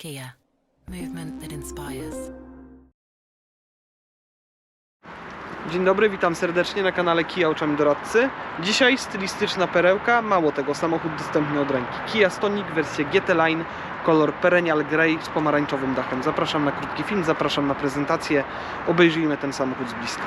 Kia, movement that inspires. Dzień dobry, witam serdecznie na kanale Kia Oczami Doradcy. Dzisiaj stylistyczna perełka, mało tego, samochód dostępny od ręki. Kia Stonic, wersja GT Line, kolor Perennial Grey z pomarańczowym dachem. Zapraszam na krótki film, zapraszam na prezentację. Obejrzyjmy ten samochód z bliska.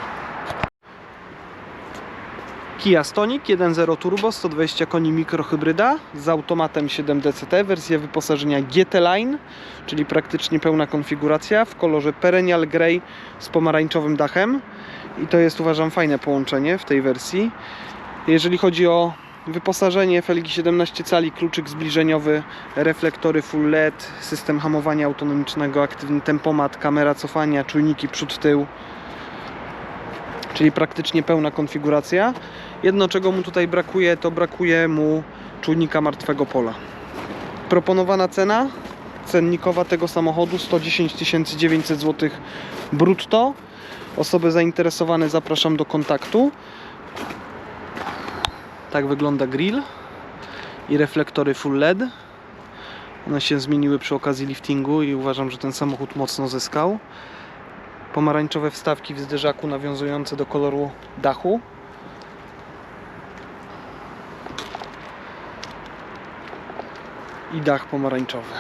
Kia Stonic 1.0 Turbo, 120 koni mikrohybryda z automatem 7DCT, wersja wyposażenia GT Line, czyli praktycznie pełna konfiguracja w kolorze Perennial Grey z pomarańczowym dachem. I to jest uważam fajne połączenie w tej wersji. Jeżeli chodzi o wyposażenie felgi 17 cali, kluczyk zbliżeniowy, reflektory full LED, system hamowania autonomicznego, aktywny tempomat, kamera cofania, czujniki przód-tył, czyli praktycznie pełna konfiguracja. Jedno czego mu tutaj brakuje, to brakuje mu czujnika martwego pola. Proponowana cena cennikowa tego samochodu 110 900 zł brutto. Osoby zainteresowane zapraszam do kontaktu. Tak wygląda grill i reflektory full LED. One się zmieniły przy okazji liftingu i uważam, że ten samochód mocno zyskał. Pomarańczowe wstawki w zderzaku nawiązujące do koloru dachu. I dach pomarańczowy.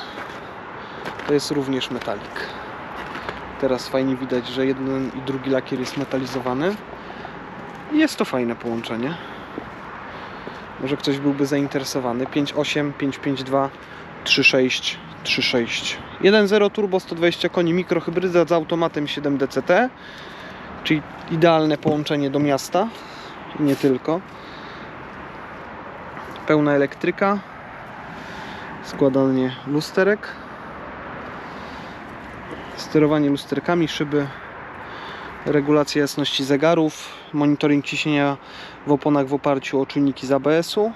To jest również metalik. Teraz fajnie widać, że jeden i drugi lakier jest metalizowany. Jest to fajne połączenie. Może ktoś byłby zainteresowany. 5.8, 5.5.2, 3.6, 3.6. 1.0 turbo 120 koni mikrohybryda z automatem 7DCT, czyli idealne połączenie do miasta i nie tylko. Pełna elektryka, składanie lusterek sterowanie lusterkami, szyby, regulacja jasności zegarów, monitoring ciśnienia w oponach w oparciu o czujniki z ABS-u,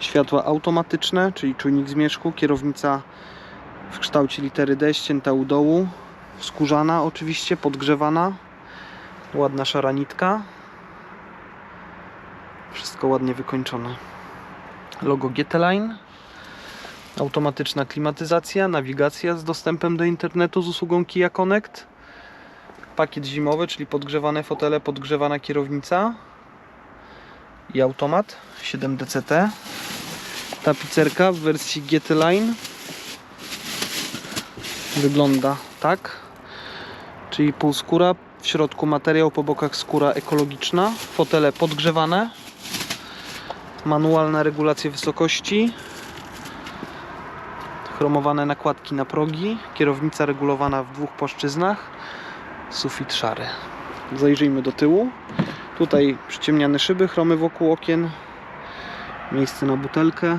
światła automatyczne, czyli czujnik zmierzchu, kierownica w kształcie litery D, ścięta u dołu, skórzana oczywiście, podgrzewana, ładna szara nitka, wszystko ładnie wykończone. Logo GT Line. Automatyczna klimatyzacja, nawigacja z dostępem do internetu z usługą Kia Connect. Pakiet zimowy, czyli podgrzewane fotele, podgrzewana kierownica i automat 7DCT. Tapicerka w wersji GT Line wygląda tak. Czyli półskóra, w środku materiał, po bokach skóra ekologiczna. Fotele podgrzewane. Manualna regulacja wysokości chromowane nakładki na progi, kierownica regulowana w dwóch płaszczyznach, sufit szary. Zajrzyjmy do tyłu. Tutaj przyciemniane szyby, chromy wokół okien, miejsce na butelkę,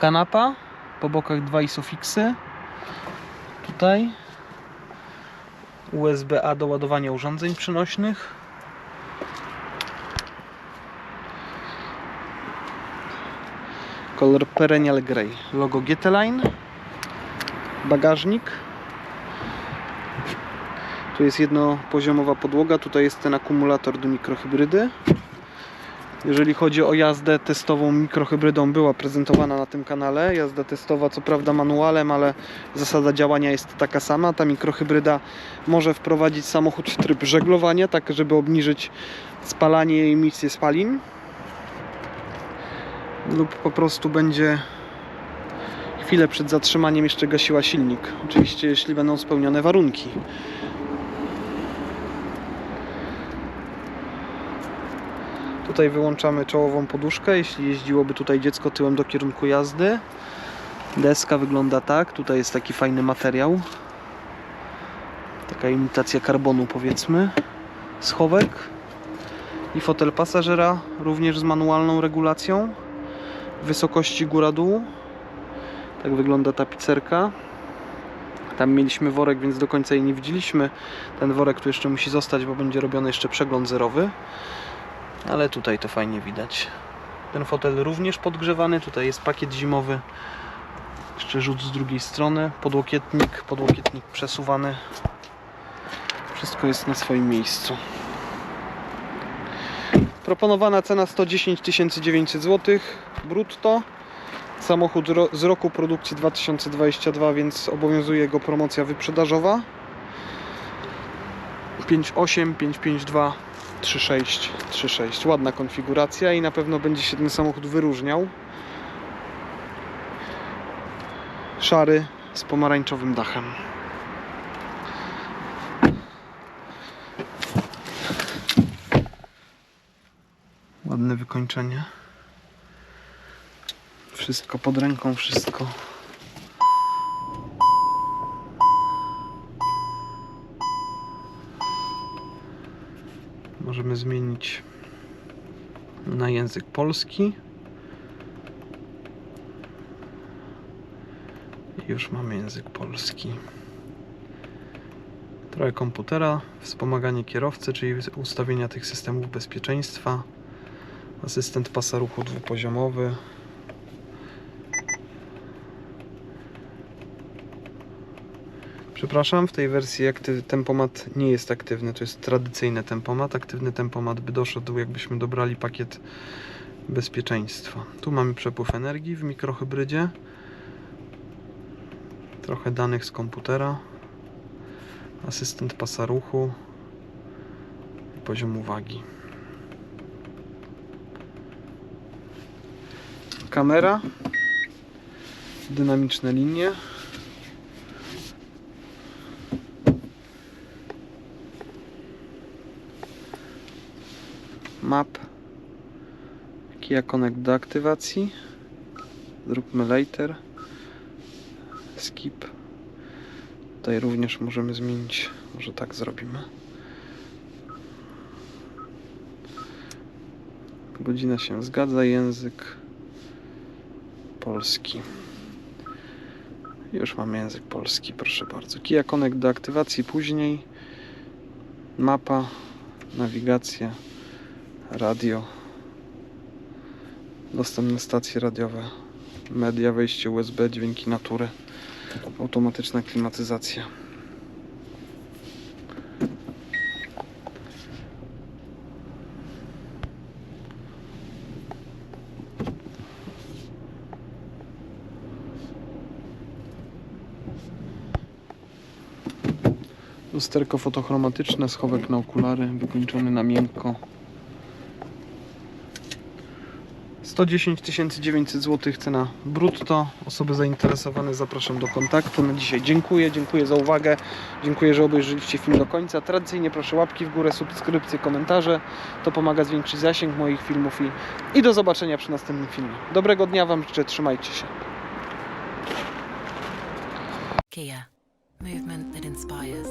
kanapa, po bokach dwa isofiksy, tutaj. USB-A do ładowania urządzeń przenośnych, kolor Perennial Grey, logo GT Line, bagażnik. Tu jest jednopoziomowa podłoga, tutaj jest ten akumulator do mikrohybrydy. Jeżeli chodzi o jazdę testową mikrohybrydą, była prezentowana na tym kanale. Jazda testowa, co prawda manualem, ale zasada działania jest taka sama. Ta mikrohybryda może wprowadzić samochód w tryb żeglowania, tak żeby obniżyć spalanie i emisję spalin lub po prostu będzie chwilę przed zatrzymaniem jeszcze gasiła silnik. Oczywiście jeśli będą spełnione warunki. Tutaj wyłączamy czołową poduszkę, jeśli jeździłoby tutaj dziecko tyłem do kierunku jazdy. Deska wygląda tak, tutaj jest taki fajny materiał. Taka imitacja karbonu powiedzmy. Schowek i fotel pasażera również z manualną regulacją wysokości góra-dół. Tak wygląda tapicerka. Tam mieliśmy worek, więc do końca jej nie widzieliśmy. Ten worek tu jeszcze musi zostać, bo będzie robiony jeszcze przegląd zerowy. Ale tutaj to fajnie widać. Ten fotel również podgrzewany. Tutaj jest pakiet zimowy. Jeszcze rzut z drugiej strony. Podłokietnik, podłokietnik przesuwany. Wszystko jest na swoim miejscu. Proponowana cena 110 900 zł brutto. Samochód z roku produkcji 2022, więc obowiązuje go promocja wyprzedażowa. 5.8, 5.5.2, 3.6, 3.6. Ładna konfiguracja i na pewno będzie się ten samochód wyróżniał. Szary z pomarańczowym dachem. Ładne wykończenie. Wszystko pod ręką, wszystko. Możemy zmienić na język polski. Już mamy język polski. Trochę komputera, wspomaganie kierowcy, czyli ustawienia tych systemów bezpieczeństwa. Asystent pasa ruchu dwupoziomowy. Przepraszam, w tej wersji akty- tempomat nie jest aktywny, to jest tradycyjny tempomat. Aktywny tempomat by doszedł, jakbyśmy dobrali pakiet bezpieczeństwa. Tu mamy przepływ energii w mikrohybrydzie. Trochę danych z komputera. Asystent pasa ruchu. Poziom uwagi. Kamera. Dynamiczne linie. Map. Kia Connect do aktywacji. Zróbmy later. Skip. Tutaj również możemy zmienić. Może tak zrobimy. Godzina się zgadza. Język polski. Już mamy język polski, proszę bardzo. Kia Connect do aktywacji później. Mapa, nawigacja, radio. Dostępne stacje radiowe, media, wejście USB, dźwięki natury, automatyczna klimatyzacja. Lusterko fotochromatyczne, schowek na okulary, wykończony na miękko. 110 900 zł cena brutto. Osoby zainteresowane zapraszam do kontaktu. Na dzisiaj dziękuję, dziękuję za uwagę. Dziękuję, że obejrzeliście film do końca. Tradycyjnie proszę łapki w górę, subskrypcje, komentarze. To pomaga zwiększyć zasięg moich filmów i, i do zobaczenia przy następnym filmie. Dobrego dnia Wam życzę, trzymajcie się. Kia. Movement that inspires.